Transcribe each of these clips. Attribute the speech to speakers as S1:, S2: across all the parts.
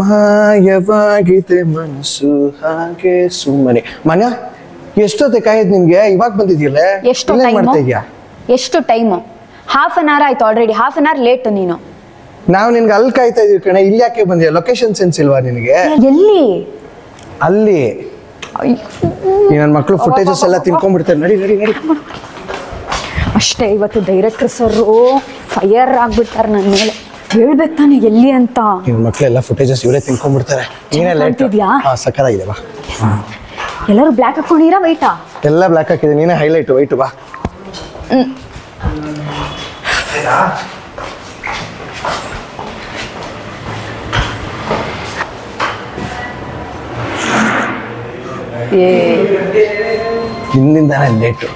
S1: ಮಾಯವಾಗಿದೆ ಮನಸ್ಸು ಹಾಗೆ ಸುಮ್ಮನೆ. ಮನ ಎಷ್ಟೊತ್ತೆ ಕಾಯ್ದು ನಿಮ್ಗೆ ಇವಾಗ ಬಂದಿದ್ಯಲ್ಲ?
S2: ಎಷ್ಟು
S1: ಮಾಡ್ತಾ ಇದ್ಯಾ
S2: ಎಷ್ಟು ಟೈಮು ಹಾಫ್ ಅನ್ ಅವರ್ ಆಯ್ತು already half an hour late ನೀನು.
S1: ನಾವು ನಿನ್ಗೆ ಅಲ್ಲಿ ಕಾಯ್ತಾ ಇದೀವಿ ಕಣೆ. ಇಲ್ಲಿ ಯಾಕೆ ಬಂದಿಯಾ? ಲೊಕೇಶನ್ ಸೆನ್ಸ್ ಇಲ್ವಾ ನಿನಗೆ?
S2: ಎಲ್ಲಿ?
S1: ಅಲ್ಲಿ. ಈ ನನ್ನ ಮಕ್ಕಳು ಫುಟೇಜಸ್ ಎಲ್ಲ ತಿನ್ಕೊಂಡ್ಬಿಡ್ತಾರೆ ನಡಿ ನಡಿ ನಡಿ.
S2: ಅಷ್ಟೇ ಇವತ್ತು ಡೈರೆಕ್ಟರ್ ಸರ್ ಫೈಯರ್ ಆಗ್ಬಿಡ್ತಾರೆ ನನ್ನ ಮೇಲೆ. ಹೇಳ್ಬೇಕು ತಾನೆ ಎಲ್ಲಿ ಅಂತ.
S1: ನಿಮ್ಮ ಮಕ್ಕಳೆಲ್ಲ ಫುಟೇಜಸ್ ಇವರೇ ತಿನ್ಕೊಂಡ್ಬಿಡ್ತಾರೆ. ನೀನೇ ಲೇಟ್
S2: ಕಾಣ್ತಿದ್ಯಾ?
S1: ಹಾ ಸಕ್ಕದಾಗಿದೆ ಬಾ.
S2: ಎಲ್ಲರೂ ಬ್ಲ್ಯಾಕ್ ಹಾಕೊಂಡಿರಾ ವೈಟಾ
S1: ಎಲ್ಲ ಬ್ಲ್ಯಾಕ್ ಹಾಕಿದೆ ನೀನೇ ಹೈಲೈಟ್ ವೈಟ್ ಬಾ.
S2: ಏ.
S1: ನಿನ್ನಿಂದಾನೇ ಲೇಟು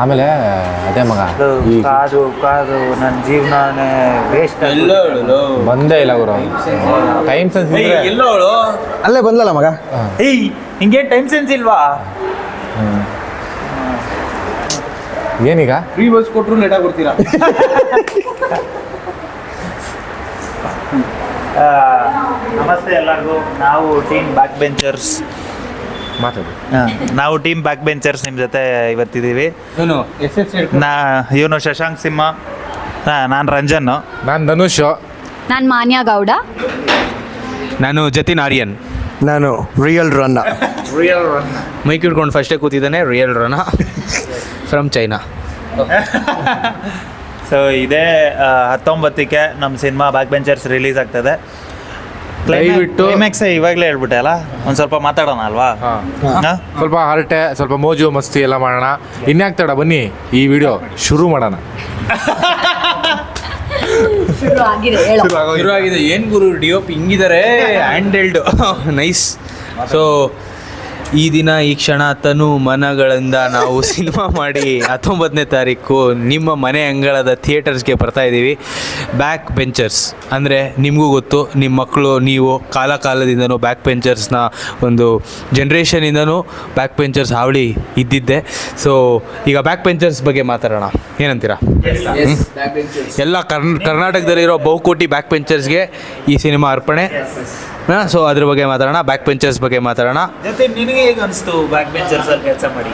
S3: ಆಮೇಲೆ ಅದೇ ಮಗ. ಈ
S4: ಕಾದು ಕಾದು ನನ್ನ ಜೀವನನೇ ವೇಸ್ಟ್
S3: ಬಂದೇ ಇಲ್ಲ ಗುರು. ಟೈಮ್ ಸೆನ್ಸ್
S4: ಎಲ್ಲೋಳು
S1: ಅಲ್ಲೇ ಬಂದಲ್ಲ ಮಗ?
S4: ಏಯ್ ಹಿಂಗೆ ಟೈಮ್ ಸೆನ್ಸ್ ಇಲ್ವಾ?
S3: ಏನೀಗ
S5: ಫ್ರೀ ಬಸ್ ಕೊಟ್ಟರು ಲೇಟ್ ಆಗಿ ಬರ್ತೀರಾ?
S4: ನಮಸ್ತೆ ಎಲ್ಲರಿಗೂ. ನಾವು ಟೀಮ್ ಬ್ಯಾಕ್ ಬೆಂಚರ್ಸ್.
S3: ಮಾತಾಡಿ
S4: ನಾವು ಟೀಮ್ ಬ್ಯಾಕ್ ಬೆಂಚರ್ಸ್ ನಿಮ್ಮ ಜೊತೆ ಇವತ್ತಿದ್ದೀವಿ.
S5: ಏನು ಎಸ್ ಎಸ್
S4: ನಾ ಇವನು ಶಶಾಂಕ್ ಸಿಂಹ ನಾನು ರಂಜನ್.
S3: ನಾನು ಧನುಷ್.
S2: ನಾನು ಮಾನ್ಯ ಗೌಡ.
S5: ನಾನು ಜತಿನ್ ಆರ್ಯನ್.
S1: ನಾನು ರಿಯಲ್ ರನ್ನ.
S5: ಮೈಕ್ ಹಿಡ್ಕೊಂಡು ಫಸ್ಟೇ ಕೂತಿದ್ದಾನೆ real Rana from China
S4: so ಇದೇ ಹತ್ತೊಂಬತ್ತಕ್ಕೆ ನಮ್ಮ ಸಿನಿಮಾ ಬ್ಯಾಕ್ ಬೆಂಚರ್ಸ್ ರಿಲೀಸ್ ಆಗ್ತದೆ.
S5: ದಯವಿಟ್ಟು-
S4: ಕ್ಲೈಮ್ಯಾಕ್ಸ್ ಇವಾಗಲೇ ಹೇಳ್ಬಿಟ್ಟೆ ಅಲ್ಲ? ಒಂದು ಸ್ವಲ್ಪ ಮಾತಾಡೋಣ ಅಲ್ವಾ?
S3: ಹಾ. ಸ್ವಲ್ಪ ಹರಟೆ ಸ್ವಲ್ಪ ಮೋಜು ಮಸ್ತಿ ಎಲ್ಲ ಮಾಡೋಣ. ಇನ್ಯಾಕ್ ತಡ ಬನ್ನಿ ಈ ವಿಡಿಯೋ ಶುರು ಮಾಡೋಣ.
S5: ಶುರು ಶುರುವಾಗಿದೆ. ಏನು ಗುರು ಡಿಯೋಪ್ ಹಿಂಗಿದಾರೆ hand held handheld nice so ಈ ದಿನ ಈ ಕ್ಷಣ ತನು ಮನಗಳಿಂದ ನಾವು ಸಿನಿಮಾ ಮಾಡಿ ಹತ್ತೊಂಬತ್ತನೇ ತಾರೀಕು ನಿಮ್ಮ ಮನೆ ಅಂಗಳದ ಥಿಯೇಟರ್ಸ್ಗೆ ಬರ್ತಾ ಇದ್ದೀವಿ. ಬ್ಯಾಕ್ ಬೆಂಚರ್ಸ್ ಅಂದರೆ ನಿಮಗೂ ಗೊತ್ತು ನಿಮ್ಮ ಮಕ್ಕಳು ನೀವು ಕಾಲ ಕಾಲದಿಂದನೂ ಬ್ಯಾಕ್ ಬೆಂಚರ್ಸ್ನ ಒಂದು ಜನ್ರೇಷನಿಂದನೂ ಬ್ಯಾಕ್ ಬೆಂಚರ್ಸ್ ಹಾವಳಿ ಇದ್ದಿದ್ದೆ. ಸೊ ಈಗ ಬ್ಯಾಕ್ ಬೆಂಚರ್ಸ್ ಬಗ್ಗೆ ಮಾತಾಡೋಣ. ಏನಂತೀರಾ? ಎಲ್ಲ ಕರ್ನ್ ಕರ್ನಾಟಕದಲ್ಲಿರೋ ಬಹುಕೋಟಿ ಬ್ಯಾಕ್ ಬೆಂಚರ್ಸ್ಗೆ ಈ ಸಿನಿಮಾ ಅರ್ಪಣೆ. ಸೊ ಅದ್ರ ಬಗ್ಗೆ ಮಾತಾಡೋಣ ಬ್ಯಾಕ್ ಬೆಂಚರ್ಸ್ ಬಗ್ಗೆ ಮಾತಾಡೋಣ.
S4: ಜೊತೆ ನಿನಗೆ ಹೇಗೆ ಅನಿಸ್ತು ಬ್ಯಾಕ್ ಬೆಂಚರ್ಸ್ ಅಲ್ಲಿ ಕೆಲಸ ಮಾಡಿ?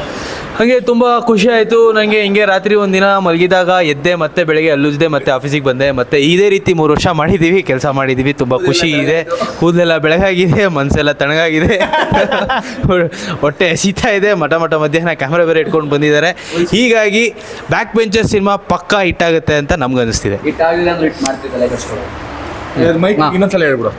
S5: ಹಾಗೆ ತುಂಬ ಖುಷಿ ಆಯಿತು. ನನಗೆ ಹಿಂಗೆ ರಾತ್ರಿ ಒಂದಿನ ಮಲಗಿದಾಗ ಎದ್ದೆ ಮತ್ತೆ ಬೆಳಗ್ಗೆ ಅಲ್ಲುಜ್ದೆ ಮತ್ತೆ ಆಫೀಸಿಗೆ ಬಂದೆ. ಮತ್ತೆ ಇದೇ ರೀತಿ ಮೂರು ವರ್ಷ ಮಾಡಿದ್ದೀವಿ ಕೆಲಸ ಮಾಡಿದ್ದೀವಿ ತುಂಬ ಖುಷಿ ಇದೆ. ಕೂದಲೆಲ್ಲ ಬೆಳಗಾಗಿದೆ ಮನಸ್ಸೆಲ್ಲ ತಣ್ಣಗಾಗಿದೆ. ಹೊಟ್ಟೆ ಹಸಿತಾ ಇದೆ. ಮಠ ಮಠ ಮಧ್ಯಾಹ್ನ ಕ್ಯಾಮ್ರಾ ಬೇರೆ ಇಟ್ಕೊಂಡು ಬಂದಿದ್ದಾರೆ. ಹೀಗಾಗಿ ಬ್ಯಾಕ್ ಬೆಂಚರ್ ಸಿನಿಮಾ ಪಕ್ಕಾ ಹಿಟ್ಟಾಗುತ್ತೆ ಅಂತ ನಮ್ಗೆ ಅನಿಸ್ತಿದೆ
S3: ಮೈಕ್ ಇನ್ನೊಂದ್ಸಲ ಹೇಳ್ಬಿಡು.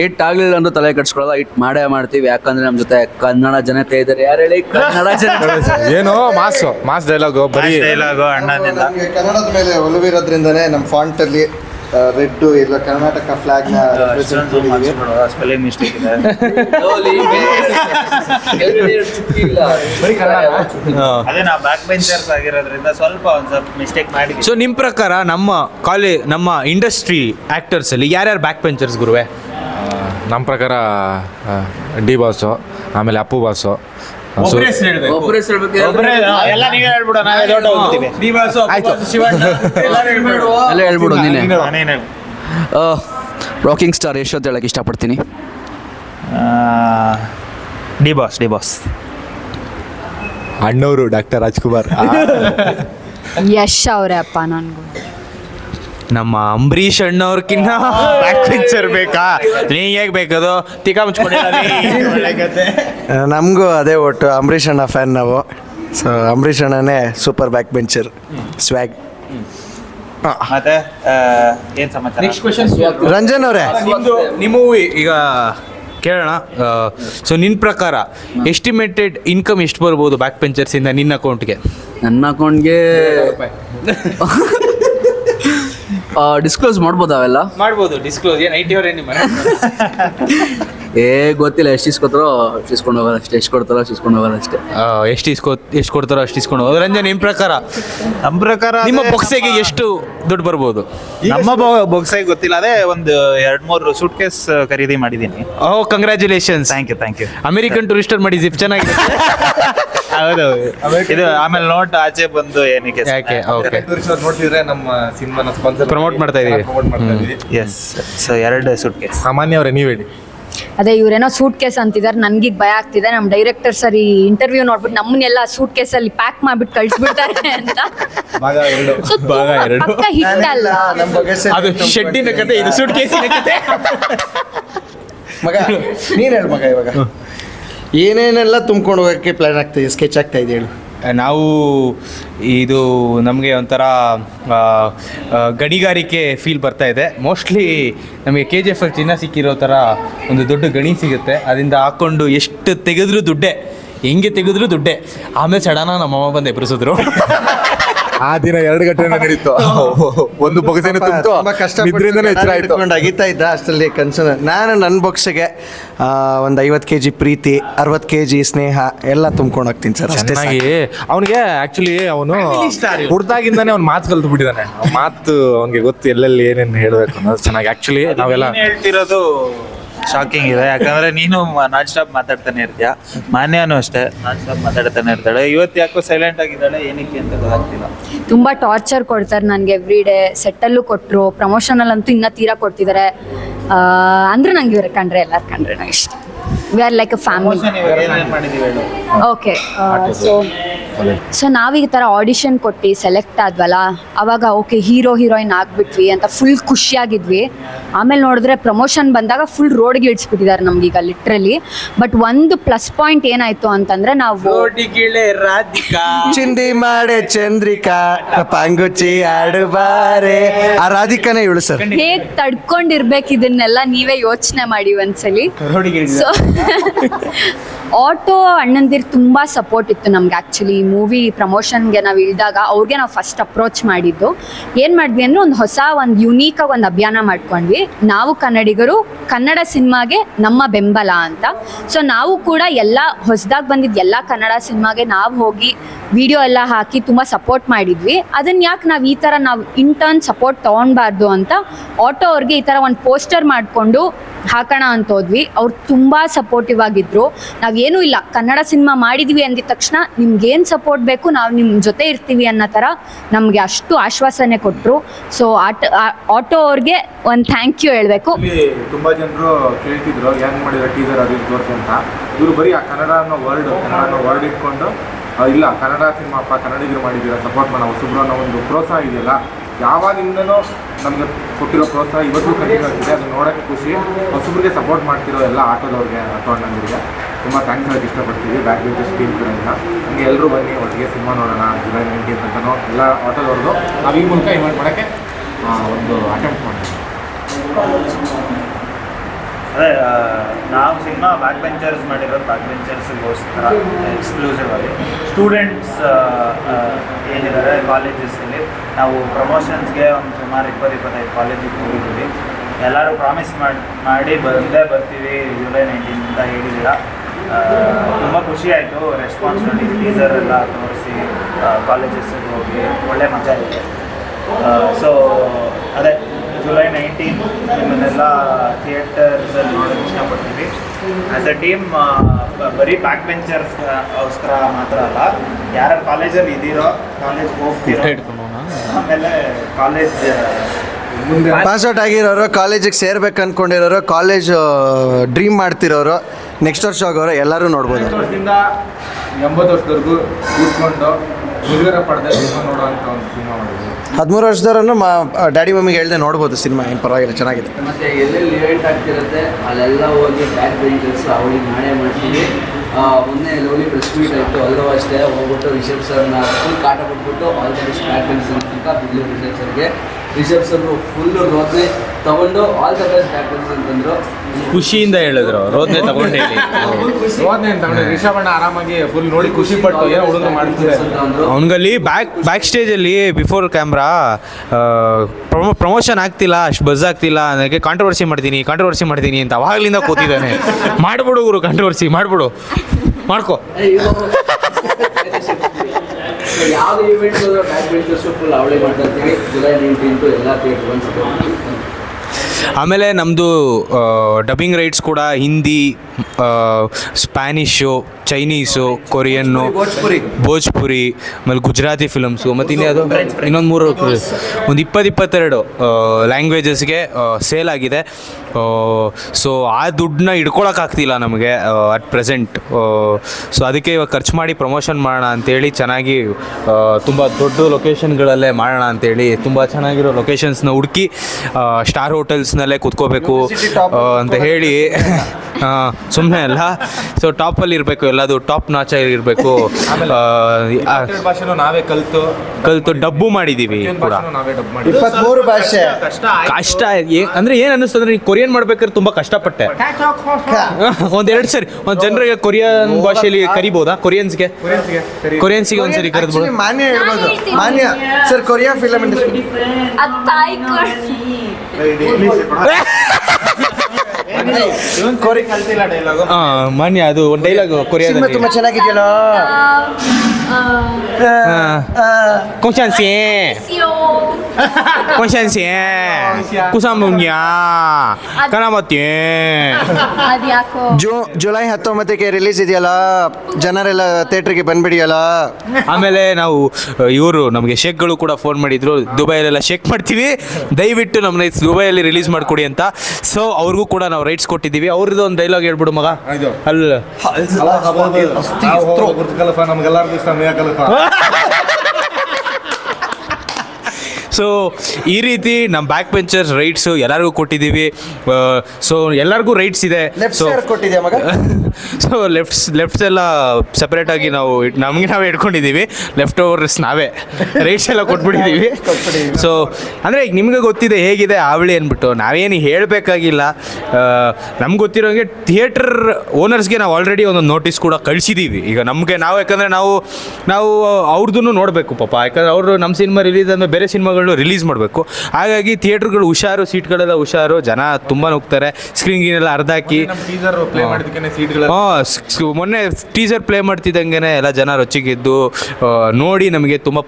S6: ಹಿಟ್ ಆಗ್ಲಿಲ್ಲ ಅಂದ್ರೆ ತಲೆ ಕಟ್ಸ್ಕೊಳ್ಳಲ್ಲ ಹಿಟ್ ಮಾಡೇ ಮಾಡ್ತೀವಿ. ಯಾಕಂದ್ರೆ ನಮ್ಮ ಜೊತೆ ಕನ್ನಡ ಜನತೆ ಇದ್ದಾರೆ ಯಾರು ಹೇಳಿ? ಕನ್ನಡ ಜನತೆ.
S3: ಏನೋ ಮಾಸ್ ಮಾಸ್ ಡೈಲಾಗ್ ಬರೀ
S4: ಡೈಲಾಗು ಅಣ್ಣನಿಂದ.
S1: ಕನ್ನಡದ ಮೇಲೆ ಒಲವಿರೋದ್ರಿಂದನೇ ನಮ್ಮ ಫಾಂಟ್ ಅಲ್ಲಿ ರೆಡ್ ಇಲ್ಲ ಕರ್ನಾಟಕ ಫ್ಲಾಗ್ನ
S4: ಸ್ಪೆಲ್ಲಿಂಗ್ ಮಿಸ್ಟೇಕ್ ಇದೆ. ಅದೇ ನಾವು ಬ್ಯಾಕ್ ಬೆಂಚರ್ಸ್ ಆಗಿರೋದ್ರಿಂದ ಸ್ವಲ್ಪ ಒಂದು ಸ್ವಲ್ಪ ಮಿಸ್ಟೇಕ್ ಮಾಡಿ
S5: ಸೊ ನಿಮ್ಮ ಪ್ರಕಾರ ನಮ್ಮ ಕಾಲೇ ನಮ್ಮ ಇಂಡಸ್ಟ್ರಿ ಆ್ಯಕ್ಟರ್ಸಲ್ಲಿ ಯಾರ್ಯಾರು ಬ್ಯಾಕ್ ಬೆಂಚರ್ಸ್ ಗುರುವೆ?
S3: ನಮ್ಮ ಪ್ರಕಾರ ಡಿ ಬಾಸು ಆಮೇಲೆ ಅಪ್ಪು ಬಾಸು ಸೊ
S6: ಒಬ್ಬರೇ ಹೇಳ್ಬೇಕು.
S4: ಒಬ್ಬರೇ ಎಲ್ಲ ನೀವೇ ಹೇಳ್ಬಿಡ ನಾವೇ ದೊಡ್ಡ ಹೋಗ್ತೀವಿ
S6: ಎಲ್ಲ ಹೇಳ್ಬಿಡು. ನೀನೆ.
S4: ನಾನೇನ್ ಹೇಳು.
S6: ರಾಕಿಂಗ್ ಸ್ಟಾರ್ ಯಶ್ ಅಂತ ಹೇಳಕ್ ಇಷ್ಟಪಡ್ತೀನಿ.
S4: ಆ, ಡಿ ಬಾಸ್ ಡಿ ಬಾಸ್.
S3: ಅಣ್ಣವರು ಡಾಕ್ಟರ್ ರಾಜ್ಕುಮಾರ್.
S2: ಯಶ್ ಅವರೇ ಅಪ್ಪ ನನಗೂ.
S5: ನಮ್ಮ ಅಂಬರೀಷ್ ಅಣ್ಣವ್ರಕ್ಕಿನ್ನ ಬ್ಯಾಕ್ ಪಿಕ್ಚರ್ ಬೇಕಾ? ನೀ ಹೇಗೆ ಬೇಕದು? ತಿಕಾ ಮುಚ್ಕೊಂಡು
S1: ನಮಗೂ ಅದೇ ಒಟ್ಟು ಅಂಬರೀಷ್ ಅಣ್ಣ ಫ್ಯಾನ್ ನಾವು. ಸೊ ಅಂಬರೀಷ್ ಅಣ್ಣನೇ ಸೂಪರ್ ಬ್ಯಾಕ್ ಬೆಂಚರ್ ಸ್ವ್ಯಾಗ್
S4: ಮತ್ತೆ ಆ, ಏನ್ ಸಮಾಚಾರ?
S1: ರಂಜನ್ ಅವರೇ.
S5: ನಿಮ್ಮ ಈಗ ಕೇಳೋಣ. ಸೊ ನಿನ್ನ ಪ್ರಕಾರ ಎಸ್ಟಿಮೇಟೆಡ್ ಇನ್ಕಮ್ ಎಷ್ಟು ಬರ್ಬೋದು ಬ್ಯಾಕ್ ಪೆಂಚರ್ಸಿಂದ ನಿನ್ನ ಅಕೌಂಟ್ಗೆ
S6: ನನ್ನ ಅಕೌಂಟ್ಗೆ ಡಿಸ್ಕ್ಲೋಸ್ ಮಾಡ್ಬೋದು ಅವೆಲ್ಲ?
S5: ಮಾಡ್ಬೋದು ಡಿಸ್ಕ್ಲೋಸ್ ಏನು ಐಟಿ ಅವರೇ ನಿಮ್ಮ
S6: ಏ ಗೊತ್ತಿಲ್ಲ ಎಷ್ಟು ಇಸ್ಕೊತಾರೋ ಅಷ್ಟು ಇಸ್ಕೊಂಡು ಹೋಗೋದು ಅಷ್ಟೇ ಎಷ್ಟು ಕೊಡ್ತಾರೋ ಅಷ್ಟು ಇಸ್ಕೊಂಡು ಹೋಗೋದು ಅಷ್ಟೇ.
S5: ಎಷ್ಟು ಇಸ್ಕೋ ಎಷ್ಟು ಕೊಡ್ತಾರೋ ಅಷ್ಟು ಇಸ್ಕೊಂಡು ಹೋಗೋದು ರಂಜನ್ ನಿಮ್ಮ ಪ್ರಕಾರ?
S4: ನಮ್ಮ ಪ್ರಕಾರ
S5: ನಿಮ್ಮ ಬೊಕ್ಸೆಗೆ ಎಷ್ಟು ದುಡ್ಡು ಬರ್ಬೋದು?
S4: ನಮ್ಮ ಬೊಕ್ಸೆಗೆ ಗೊತ್ತಿಲ್ಲ ಅದೇ ಒಂದು ಎರಡ್ ಮೂರು ಸೂಟ್ ಕೇಸ್ ಖರೀದಿ ಮಾಡಿದ್ದೀನಿ.
S5: ಓ congratulations
S4: thank you thank you
S5: American Tourister ಮಾಡಿ ಜಿಪ್ ಚೆನ್ನಾಗಿದೆ.
S4: ಹೌದೌದು ಇದು ಆಮೇಲೆ ನೋಟ್ ಆಚೆ ಬಂದು ಏನಕ್ಕೆ
S5: ಯಾಕೆ? ಓಕೆ.
S3: ನೋಡ್ತಿದ್ರೆ ನಮ್ಮ ಸಿನಿಮಾನ ಸ್ಪಾನ್ಸರ್
S5: ಪ್ರಮೋಟ್ ಮಾಡ್ತಾ ಇದೀವಿ.
S3: ಪ್ರಮೋಟ್ ಮಾಡ್ತಾ ಇದೀವಿ.
S4: ಎಸ್ ಸೊ ಎರಡು ಸೂಟ್ ಕೇಸ್
S3: ಸಾಮಾನ್ಯ ಅವರೇ ನೀವು ಹೇಳಿ.
S2: ಅದೇ ಇವರೇನೋ ಸೂಟ್ ಕೇಸ್ ಅಂತಿದ್ದಾರೆ ನನ್ಗೀಗ ಭಯ ಆಗ್ತಿದೆ. ನಮ್ಮ ಡೈರೆಕ್ಟರ್ ಸರಿ ಈ ಇಂಟರ್ವ್ಯೂ ನೋಡ್ಬಿಟ್ಟು ನಮ್ಮನ್ನೆಲ್ಲ ಸೂಟ್ ಕೇಸಲ್ಲಿ ಪ್ಯಾಕ್ ಮಾಡ್ಬಿಟ್ಟು ಕಳಿಸ್ಬಿಡ್ತಾರೆ ಅಂತ.
S3: ಭಾಗ ಎರಡು.
S5: ಭಾಗ ಎರಡು.
S2: ಪಕ್ಕ ಹಿಟ್ ಅಲ್ಲ.
S1: ನಮ್ಮ ಬಗ್ಗೆ
S5: ಅದು ಶೆಡ್ಡಿನ ಕತೆ ಇದು ಸೂಟ್ ಕೇಸಿನ ಕತೆ.
S1: ಮಗ ನೀನ್ ಹೇಳು ಮಗ ಇವಾಗ. ಏನೇನೆಲ್ಲ ತುಂಬ್ಕೊಂಡು ಹೋಗೋಕ್ಕೆ ಪ್ಲ್ಯಾನ್ ಆಗ್ತಾ ಇದೆ? ಸ್ಕೆಚ್ ಆಗ್ತಾ ಇದೆ ಹೇಳು.
S5: ನಾವು ಇದು ನಮಗೆ ಒಂಥರ ಗಣಿಗಾರಿಕೆ ಫೀಲ್ ಬರ್ತಾ ಇದೆ. ಮೋಸ್ಟ್ಲಿ ನಮಗೆ ಕೆ ಜಿ ಎಫ್ ಚಿನ್ನ ಸಿಕ್ಕಿರೋ ಥರ ಒಂದು ದೊಡ್ಡ ಗಣಿ ಸಿಗುತ್ತೆ. ಅದರಿಂದ ಹಾಕ್ಕೊಂಡು ಎಷ್ಟು ತೆಗೆದ್ರೂ ದುಡ್ಡೆ. ಹೆಂಗೆ ತೆಗೆದ್ರೂ ದುಡ್ಡೆ. ಆಮೇಲೆ ಸಡನ್ನ ನಮ್ಮಮ್ಮ ಬಂದು ಎಬ್ರಿಸಿದ್ರು.
S3: ಆ ದಿನ ಎರಡು ಗಂಟೆ ನಡೀತು. ಒಂದು ಬೊಗಸೆನ ತುಂಬಿತು
S1: ಕಷ್ಟ ಅಗಿತಾ ಇದ್ದ ಅಷ್ಟರಲ್ಲಿ ಕನ್ಸು ನಾನು ನನ್ನ ಆ ಒಂದು ಐವತ್ತು ಕೆ ಜಿ ಪ್ರೀತಿ ಅರವತ್ತು ಕೆ ಜಿ ಸ್ನೇಹ ಎಲ್ಲ ತುಂಬ್ಕೊಂಡು ಹೋಗ್ತೀನಿ ಸರ್. ಅಷ್ಟೇ
S3: ಚೆನ್ನಾಗಿ. ಅವನಿಗೆ ಆಕ್ಚುಲಿ ಅವನು ಹುಡ್ದಾಗಿಂದಾನೆ ಅವ್ನು ಮಾತು ಕಲ್ತು ಬಿಟ್ಟಿದ್ದಾನೆ ಮಾತು ಅವನಿಗೆ ಗೊತ್ತು ಎಲ್ಲೆಲ್ಲಿ ಏನೇನು ಹೇಳಬೇಕು ಅನ್ನೋದು ಚೆನ್ನಾಗಿ. ಆಕ್ಚುಲಿ ನಾವೆಲ್ಲ
S4: ಹೇಳ್ತಿರೋದು ಶಾಕಿಂಗ್ ಇದೆ. ಯಾಕಂದ್ರೆ ನೀನು ನಾನ್ ಸ್ಟಾಪ್ ಮಾತಾಡ್ತಾನೆ ಇರ್ತೀಯ. ಮಾನ್ಯನು ಅಷ್ಟೇ. ನಾನ್ ಸ್ಟಾಪ್ ಮಾತಾಡ್ತಾನೆ ಇರ್ತಾಳೆ. ಇವತ್ತು ಯಾಕೋ ಸೈಲೆಂಟ್ ಆಗಿದ್ದಾಳೆ, ಏನಕ್ಕೆ ಅಂತ ಗೊತ್ತಾಗ್ತಿಲ್ಲ.
S2: ತುಂಬಾ ಟಾರ್ಚರ್ ಕೊಡ್ತಾರೆ ನನಗೆ ಎವ್ರಿ ಡೇ ಸೆಟ್ಟಲ್ಲೂ ಕೊಟ್ಟರು ಪ್ರಮೋಷನಲ್ ಅಂತೂ ಇನ್ನೂ ತೀರಾ ಕೊಡ್ತಿದ್ದಾರೆ ಅಂದ್ರೆ ನಂಗೆ ಇವ್ರ ಕಂಡ್ರೆ ಎಲ್ಲಾರು ಕಂಡ್ರೆ ನಂಗೆ ಇಷ್ಟ. We are like a family okay so so ನಾವೀಗ ಥರ ಆಡಿಷನ್ ಕೊಟ್ಟು ಸೆಲೆಕ್ಟ್ ಆದ್ವಲ್ಲ ಅವಾಗ ಓಕೆ ಹೀರೋ ಹೀರೋಯಿನ್ ಆಗಿಬಿಟ್ವಿ ಅಂತ ಫುಲ್ ಖುಷಿಯಾಗಿದ್ವಿ. ಆಮೇಲೆ ನೋಡಿದ್ರೆ ಪ್ರಮೋಷನ್ ಬಂದಾಗ ಫುಲ್ ರೋಡ್ಗೆ ಇಳಿಸ್ಬಿಟ್ಟಿದ್ದಾರೆ ನಮ್ಗೀಗ ಲಿಟ್ರಲಿ ಬಟ್ ಒಂದು ಪ್ಲಸ್ ಪಾಯಿಂಟ್ ಏನಾಯ್ತು ಅಂತಂದ್ರೆ ನಾವು
S5: ರಾಧಿಕಾ.
S1: ಚಿಂದಿ ಮಾಡೆ ಚಂದ್ರಿಕಾ ಪಾಂಗುಚಿ ಆಡುಬಾರೆ. ಆ ರಾಧಿಕಾನೇ
S2: ಹೇಗ್ ತಡ್ಕೊಂಡಿರ್ಬೇಕು ಇದನ್ನೆಲ್ಲ ನೀವೇ ಯೋಚನೆ ಮಾಡಿ ಒಂದ್ಸಲಿ. So go. ಆಟೋ ಅಣ್ಣಂದಿರ್ ತುಂಬಾ ಸಪೋರ್ಟ್ ಇತ್ತು ನಮ್ಗೆ ಆ್ಯಕ್ಚುಲಿ ಮೂವಿ ಪ್ರಮೋಷನ್ಗೆ ನಾವು ಇಳಿದಾಗ ಅವ್ರಿಗೆ ನಾವು ಫಸ್ಟ್ ಅಪ್ರೋಚ್ ಮಾಡಿದ್ದು. ಏನು ಮಾಡಿದ್ವಿ ಅಂದ್ರೆ ಒಂದು ಹೊಸ ಒಂದು ಯುನೀಕಾಗಿ ಒಂದು ಅಭಿಯಾನ ಮಾಡ್ಕೊಂಡ್ವಿ. ನಾವು ಕನ್ನಡಿಗರು, ಕನ್ನಡ ಸಿನಿಮಾಗೆ ನಮ್ಮ ಬೆಂಬಲ ಅಂತ. ಸೊ ನಾವು ಕೂಡ ಎಲ್ಲ ಹೊಸದಾಗಿ ಬಂದಿದ್ದ ಎಲ್ಲ ಕನ್ನಡ ಸಿನಿಮಾಗೆ ನಾವು ಹೋಗಿ ವಿಡಿಯೋ ಎಲ್ಲ ಹಾಕಿ ತುಂಬ ಸಪೋರ್ಟ್ ಮಾಡಿದ್ವಿ. ಅದನ್ನ ಯಾಕೆ ನಾವು ಈ ಥರ ನಾವು ಇಂಟರ್ನ್ ಸಪೋರ್ಟ್ ತೊಗೊಳ್ಬಾರ್ದು ಅಂತ ಆಟೋ ಅವ್ರಿಗೆ ಈ ಥರ ಒಂದು ಪೋಸ್ಟರ್ ಮಾಡಿಕೊಂಡು ಹಾಕೋಣ ಅಂತ ಹೋದ್ವಿ. ಅವ್ರು ತುಂಬ ಸಪೋರ್ಟಿವ್ ಆಗಿದ್ರು. ನಾವೇನೂ ಇಲ್ಲ. ಕನ್ನಡ ಸಿನಿಮಾ ಮಾಡಿದ್ವಿ ಅಂದಿದ ತಕ್ಷಣ ನಿಮ್ಗೇನು ಸಪೋರ್ಟ್ ಬೇಕು, ನಾವು ನಿಮ್ಮ ಜೊತೆ ಇರ್ತೀವಿ ಅನ್ನೋ ಥರ ನಮಗೆ ಅಷ್ಟು ಆಶ್ವಾಸನೆ ಕೊಟ್ಟರು ಸೊ ಆಟೋ ಆಟೋ ಅವ್ರಿಗೆ ಒಂದು ಥ್ಯಾಂಕ್ ಯು ಹೇಳಬೇಕು.
S3: ತುಂಬ ಜನರು ಕೇಳ್ತಿದ್ರು ಹೆಂಗೆ ಮಾಡಿರೋ ಟೀಸರ್ ಅದು ತೋರಿಸಿ ಅಂತ. ಇವರು ಬರೀ ಆ ಕನ್ನಡ ಅನ್ನೋ ವರ್ಡ್ ಕನ್ನಡ ಅನ್ನೋ ವರ್ಡ್ ಇಟ್ಕೊಂಡು ಇಲ್ಲ, ಕನ್ನಡ ಸಿನಿಮಾ ಅಪ್ಪ ಕನ್ನಡಿಗರು ಮಾಡಿದ್ದೀರಾ ಸಪೋರ್ಟ್ ಮಾಡೋ ಸುಬ್ರ ಅನ್ನೋ ಒಂದು ಪ್ರೋತ್ಸಾಹ ಇದೆಯಲ್ಲ, ಯಾವಾಗಿಂದನೂ ನಮಗೆ ಕೊಟ್ಟಿರೋ ಪ್ರೋತ್ಸಾಹ ಇವತ್ತು ಕಂಟಿನ್ಯೂ ಆಗ್ತಿದೆ. ಅದು ನೋಡೋಕ್ಕೆ ಖುಷಿ. ಹೊಸಬ್ರಿಗೆ ಸಪೋರ್ಟ್ ಮಾಡ್ತಿರೋ ಎಲ್ಲ ಆಟೋದವ್ರಿಗೆ ಆಟೋ ಅಣ್ಣಂದಿರಿಗೆ ತುಂಬ ಥ್ಯಾಂಕ್ಸ್ ಹೇಳಕ್ಕೆ ಇಷ್ಟಪಡ್ತೀವಿ. ಬ್ಯಾಕ್ ಬೆಂಚಸ್ ಟೀಮ್ ಕಡೆಯಿಂದ ಹಂಗೆ ಎಲ್ಲರೂ ಬನ್ನಿ, ಒಟ್ಟಿಗೆ ಸಿನಿಮಾ ನೋಡೋಣ ಜುಲೈ ನೈನ್ಟೀನ್ ಅಂತನೋ ಎಲ್ಲ ಆಟೋದವ್ರದ್ದು ನಾವು ಈ ಮೂಲಕ ಇನ್ವೈಟ್ ಮಾಡೋಕ್ಕೆ ಒಂದು ಅಟೆಂಪ್ಟ್ ಮಾಡ್ತೀವಿ.
S4: ಅದೇ ನಾವು ಸಿನಿಮಾ ಬ್ಯಾಕ್ ಬೆಂಚರ್ಸ್ ಮಾಡಿರೋದು ಬ್ಯಾಕ್ ಬೆಂಚರ್ಸ್ಗೋಸ್ಕರ ಎಕ್ಸ್ಕ್ಲೂಸಿವ್ ಆಗಿ ಸ್ಟೂಡೆಂಟ್ಸ್ ಏನಿದ್ದಾರೆ ಕಾಲೇಜಸ್ಸಲ್ಲಿ ನಾವು ಪ್ರಮೋಷನ್ಸ್ಗೆ ಒಂದು ಸುಮಾರು ಇಪ್ಪತ್ತು ಇಪ್ಪತ್ತೈದು ಕಾಲೇಜಿಗೆ ಹೋಗಿದ್ದೀವಿ. ಎಲ್ಲರೂ ಪ್ರಾಮಿಸ್ ಮಾಡಿ ಮಾಡಿ ಬಂದೇ ಬರ್ತೀವಿ ಜುಲೈ ನೈನ್ಟೀನ್ ಅಂತ ಹೇಳಿದ್ದೀರ. ತುಂಬ ಖುಷಿ ಆಯಿತು. ರೆಸ್ಪಾನ್ಸ್ ನೋಡಿ ಟೀಸರ್ ಎಲ್ಲ ತೋರಿಸಿ ಕಾಲೇಜಸ್ಸಿಗೆ ಹೋಗಿ ಒಳ್ಳೆ ಮಜಾ ಇದೆ. ಸೊ ಅದೇ ಜುಲೈ ನೈನ್ಟೀನ್ ನಿಮ್ಮನ್ನೆಲ್ಲ ಥಿಯೇಟರ್ಸಲ್ಲಿ ನೋಡೋಕ್ಕೆ ಇಷ್ಟಪಡ್ತೀವಿ. ಆ್ಯಸ್ ಅ ಟೀಮ್ ಬರೀ ಬ್ಯಾಕ್ ಬೆಂಚರ್ಸ್ ಅವಸ್ಕರ ಮಾತ್ರ ಅಲ್ಲ. ಯಾರ್ಯಾರು ಕಾಲೇಜಲ್ಲಿ ಇದ್ದೀರೋ ಕಾಲೇಜ್ಗೆ ಹೋಗ್ತೀರೋ ಆಮೇಲೆ ಕಾಲೇಜ್
S1: ಪಾಸ್ ಔಟ್ ಆಗಿರೋರು ಕಾಲೇಜಿಗೆ ಸೇರ್ಬೇಕು ಅನ್ಕೊಂಡಿರೋರು ಕಾಲೇಜ್ ಡ್ರೀಮ್ ಮಾಡ್ತಿರೋರು ನೆಕ್ಸ್ಟ್ ವರ್ಷ ಹೋಗೋರು ಎಲ್ಲರೂ ನೋಡ್ಬೋದು.
S3: ವರ್ಷದಿಂದ ಎಂಬತ್ತು ವರ್ಷದವರೆಗೂ ಕೂತ್ಕೊಂಡು ಮುಜುಗರ ಪಡೆದ ಸಿನಿಮಾ ನೋಡುವಂಥ ಒಂದು ಸಿನಿಮಾ ಮಾಡಿದ್ವಿ.
S1: ಹದಿಮೂರು ವರ್ಷದವರನ್ನು ಮಾ ಡ್ಯಾಡಿ ಮಮ್ಮಿಗೆ ಹೇಳ್ದೆ ನೋಡ್ಬೋದು ಸಿನಿಮಾ ಏನು ಪರವಾಗಿಲ್ಲ ಚೆನ್ನಾಗಿದೆ.
S6: ಮತ್ತೆ ಎಲ್ಲೆಲ್ಲಿ ಲೇಟ್ ಆಗ್ತಿರುತ್ತೆ ಅಲ್ಲೆಲ್ಲ ಹೋಗಿ ಬ್ಯಾಕ್ ಬೆಂಚರ್ಸ್ ಅವಳಿಗೆ ಮಾಡೇ ಮಾಡ್ತೀವಿ. ಆ, ಮೊನ್ನೆ ಹೋಗಿ ಪ್ರೆಸ್ ಮೀಟ್ ಆಯಿತು ಅಲ್ಲೂ ಅಷ್ಟೇ ಹೋಗ್ಬಿಟ್ಟು ರಿಷಬ್ ಸರ್ನ ಫುಲ್ ಕಾಟ ಬಿಟ್ಬಿಟ್ಟು all the best back benchers ಅಂತ ಬಿಡ್ಲಿ ರಿಷಬ್ ಸರ್ಗೆ. ರಿಷಬ್ ಸರ್ ಫುಲ್ಲು ರೋದ್ನೆ ತಗೊಂಡು all the best back benchers ಅಂತಂದ್ರು
S5: ಖುಷಿಯಿಂದ ಹೇಳಿದ್ರು ರೋದ್ನೆ ತಗೊಂಡು ಹೇಳಿ.
S3: ರಿಷಬ್ ಆರಾಮಾಗಿ ಫುಲ್ ನೋಡಿ ಖುಷಿ ಪಟ್ಟು ಏನೋ ಹುಡುಗರು ಮಾಡ್ತಿದೆ
S6: ಅಂತ ಅಂದ್ರು
S5: ಅವನಿಗಲ್ಲಿ ಬ್ಯಾಕ್ ಬ್ಯಾಕ್ ಸ್ಟೇಜಲ್ಲಿ ಬಿಫೋರ್ ಕ್ಯಾಮ್ರಾ ಪ್ರಮೋ ಪ್ರಮೋಷನ್ ಆಗ್ತಿಲ್ಲ ಅಷ್ಟು ಬಜ್ ಆಗ್ತಿಲ್ಲ ನನಗೆ ಕಾಂಟ್ರವರ್ಸಿ ಮಾಡ್ತೀನಿ ಕಾಂಟ್ರವರ್ಸಿ ಮಾಡ್ತೀನಿ ಅಂತ ಅವಾಗಲಿಂದ ಕೂತಿದ್ದಾನೆ. ಮಾಡ್ಬಿಡು ಗುರು ಕಾಂಟ್ರವರ್ಸಿ ಮಾಡ್ಬಿಡು. ಮಾಡ್ಕೋ.
S6: ಯಾವ ಇವೆಂಟ್ ಹೋದ್ರೆ ಬ್ಯಾಕ್ ಬೆಂಚರ್ಸು ಫುಲ್ ಅವಳೇ ಮಾಡ್ತಾ ಜುಲೈ ನೈನ್ಟೀನ್ತು ಎಲ್ಲ ಥಿಯೇಟರ್ ಒಂದು
S5: ಆಮೇಲೆ ನಮ್ಮದು ಡಬ್ಬಿಂಗ್ ರೈಟ್ಸ್ ಕೂಡ Hindi Spanish Chinese Korean
S1: Bhojpuri.
S5: ಆಮೇಲೆ ಗುಜರಾತಿ ಫಿಲಮ್ಸು ಮತ್ತು ಅದು ಇನ್ನೊಂದು ಮೂರು ಒಂದು ಇಪ್ಪತ್ತು ಇಪ್ಪತ್ತೆರಡು ಲ್ಯಾಂಗ್ವೇಜಸ್ಗೆ ಸೇಲ್ ಆಗಿದೆ. ಸೊ ಆ ದುಡ್ಡನ್ನ ಇಡ್ಕೊಳಕ್ಕಾಗ್ತಿಲ್ಲ ನಮಗೆ ಅಟ್ ಪ್ರೆಸೆಂಟ್ ಸೊ ಅದಕ್ಕೆ ಇವಾಗ ಖರ್ಚು ಮಾಡಿ ಪ್ರಮೋಷನ್ ಮಾಡೋಣ ಅಂತೇಳಿ ಚೆನ್ನಾಗಿ ತುಂಬ ದೊಡ್ಡ ಲೊಕೇಶನ್ಗಳಲ್ಲೇ ಮಾಡೋಣ ಅಂತೇಳಿ ತುಂಬ ಚೆನ್ನಾಗಿರೋ ಲೊಕೇಶನ್ಸ್ನ ಹುಡುಕಿ ಸ್ಟಾರ್ ಹೋಟೆಲ್ಸ್ನಲ್ಲೇ ಕುತ್ಕೋಬೇಕು ಅಂತ ಹೇಳಿ ಸುಮ್ಮನೆ ಅಲ್ಲ? ಸೊ ಟಾಪಲ್ಲಿ ಇರಬೇಕು ಎಲ್ಲದು ಟಾಪ್ ನಾಚ ಇರಬೇಕು.
S3: ಎರಡು ಭಾಷೆನೂ ನಾವೇ ಕಲ್ತು
S5: ಕಲ್ತು ಡಬ್ಬು ಮಾಡಿದ್ದೀವಿ ಕೂಡ.
S3: ಭಾಷೆನೂ ನಾವೇ ಡಬ್ ಮಾಡಿ
S1: ಇಪ್ಪತ್ಮೂರು ಭಾಷೆ.
S5: ಕಷ್ಟ ಏ- ಅಂದ್ರೆ ಏನ್ ಅನ್ನಿಸ್ತದೆ ಅಂದ್ರೆ ಕೊರಿಯನ್ ಮಾಡ್ಬೇಕಾದ್ರೆ ತುಂಬಾ ಕಷ್ಟಪಟ್ಟೆ. ಒಂದೆರಡು ಸರಿ ಒಂದ್ ಜನರಿಗೆ ಕೊರಿಯನ್ ಭಾಷೆಯಲ್ಲಿ ಕರಿಬೋದಾ? ಕೊರಿಯನ್ಸ್ಗೆ?
S3: ಕೊರಿಯನ್ಸ್ಗೆ ಸರಿ
S5: ಕೊರಿಯನ್ಸ್ಗೆ ಒಂದ್ಸರಿ ಕರೆದ್ಬೋದು
S1: Actually, ಮಾನ್ಯ ಹೇಳ್ಬೋದು. ಮಾನ್ಯ. ಸರ್ ಕೊರಿಯಾ ಫಿಲಮ್ ಇಂಡಸ್ಟ್ರಿ
S2: ತಾಯಿ
S3: ಕೊರಿ ತುಂಬಾ ಡೈಲಾಗು
S5: ಹಾ. ಮಾನ್ಯ ಅದು ಒಂದು ಡೈಲಾಗ್
S1: ಸಿನಿಮಾ
S5: ಕೊರಿಯಾದಲ್ಲಿ
S1: ತುಂಬಾ ಚೆನ್ನಾಗಿದೆಯಲ್ಲ
S5: ಕೊಂಶಾನ್ಸಿ ಕೊಂಶಾನ್ಸಿ ಕುಸಾಮುನ್ಯ ಕನಾಮತಿ
S2: ಅದ್ಯಾಕೋ.
S1: ಜೂ ಜುಲೈ ಹತ್ತೊಂಬತ್ತಕ್ಕೆ ರಿಲೀಸ್ ಇದೆಯಲ್ಲ? ಜನರೆಲ್ಲ ಥಿಯೇಟ್ರಿಗೆ ಬಂದ್ಬಿಡಿಯಲ್ಲ?
S5: ಆಮೇಲೆ ನಾವು ಇವರು ನಮಗೆ ಶೇಕ್ಗಳು ಕೂಡ ಫೋನ್ ಮಾಡಿದ್ರು. ದುಬೈಲೆಲ್ಲ ಶೇಕ್ ಮಾಡ್ತೀವಿ. ದಯವಿಟ್ಟು ನಮ್ಮನ್ನ ದುಬೈಯಲ್ಲಿ ರಿಲೀಸ್ ಮಾಡಿಕೊಡಿ ಅಂತ. ಸೊ ಅವ್ರಿಗೂ ಕೂಡ ನಾವು ರೈಟ್ಸ್ ಕೊಟ್ಟಿದ್ದೀವಿ. ಅವ್ರದ್ದು ಒಂದು ಡೈಲಾಗ್ ಹೇಳ್ಬಿಡು ಮಗ. ಅಲ್ಲ
S3: ನಮ್ಗೆಲ್ಲರಿಗೂ ಇಷ್ಟ. ಮಿಯಾ ಖಲೀಫಾ
S5: ಸೊ ಈ ರೀತಿ ನಮ್ಮ ಬ್ಯಾಕ್ ಬೆಂಚರ್ಸ್ ರೈಟ್ಸು ಎಲ್ಲರಿಗೂ ಕೊಟ್ಟಿದ್ದೀವಿ. ಸೊ ಎಲ್ಲರಿಗೂ ರೈಟ್ಸ್ ಇದೆ. ಸೊ
S1: ಮಗ?
S5: ಸೊ ಲೆಫ್ಟ್ಸ್ ಲೆಫ್ಟ್ಸ್ ಎಲ್ಲ ಸಪ್ರೇಟಾಗಿ ನಾವು ನಮಗೆ ನಾವೇ ಇಟ್ಕೊಂಡಿದ್ದೀವಿ. ಲೆಫ್ಟ್ ಓವರ್ಸ್ ನಾವೇ. ರೈಟ್ಸ್ ಎಲ್ಲ ಕೊಟ್ಬಿಟ್ಟಿದ್ದೀವಿ. ಸೊ ಅಂದರೆ ಈಗ ನಿಮಗೆ ಗೊತ್ತಿದೆ ಹೇಗಿದೆ ಆವಳಿ ಅಂದ್ಬಿಟ್ಟು. ನಾವೇನು ಹೇಳಬೇಕಾಗಿಲ್ಲ. ನಮ್ಗೆ ಗೊತ್ತಿರೋಂಗೆ ಥಿಯೇಟರ್ ಓನರ್ಸ್ಗೆ ನಾವು ಆಲ್ರೆಡಿ ಒಂದೊಂದು ನೋಟಿಸ್ ಕೂಡ ಕಳಿಸಿದ್ದೀವಿ ಈಗ ನಮಗೆ ನಾವು ಯಾಕಂದರೆ ನಾವು ನಾವು ಅವ್ರದ್ದು ನೋಡಬೇಕು ಪಾಪ. ಯಾಕಂದ್ರೆ ಅವರು ನಮ್ಮ ಸಿನಿಮಾ ರಿಲೀಸ್ ಆದಮೇಲೆ ಬೇರೆ ಸಿನಿಮಾಗಳು ರಿಲೀಸ್ ಮಾಡಬೇಕು. ಹಾಗಾಗಿ ಥಿಯೇಟ್ರ್ಗಳು ಹುಷಾರು ಸೀಟ್ಗಳೆಲ್ಲ ಹುಷಾರು ಜನ ತುಂಬ ಹೋಗ್ತಾರೆ ಸ್ಕ್ರೀನ್ ಎಲ್ಲ ಅರ್ಧ ಹಾಕಿ
S3: ನಮ್ಮ ಟೀಸರ್ ಪ್ಲೇ ಮಾಡಿದ್ದಕ್ಕೆ ಸೀಟ್ಗಳ
S5: ಹಾಂ ಮೊನ್ನೆ ಟೀಸರ್ ಪ್ಲೇ ಮಾಡ್ತಿದ್ದಂಗೆ ಎಲ್ಲ ಜನ ರೊಚ್ಚಿಗೆದ್ದು ನೋಡಿ ನಮಗೆ ತುಂಬ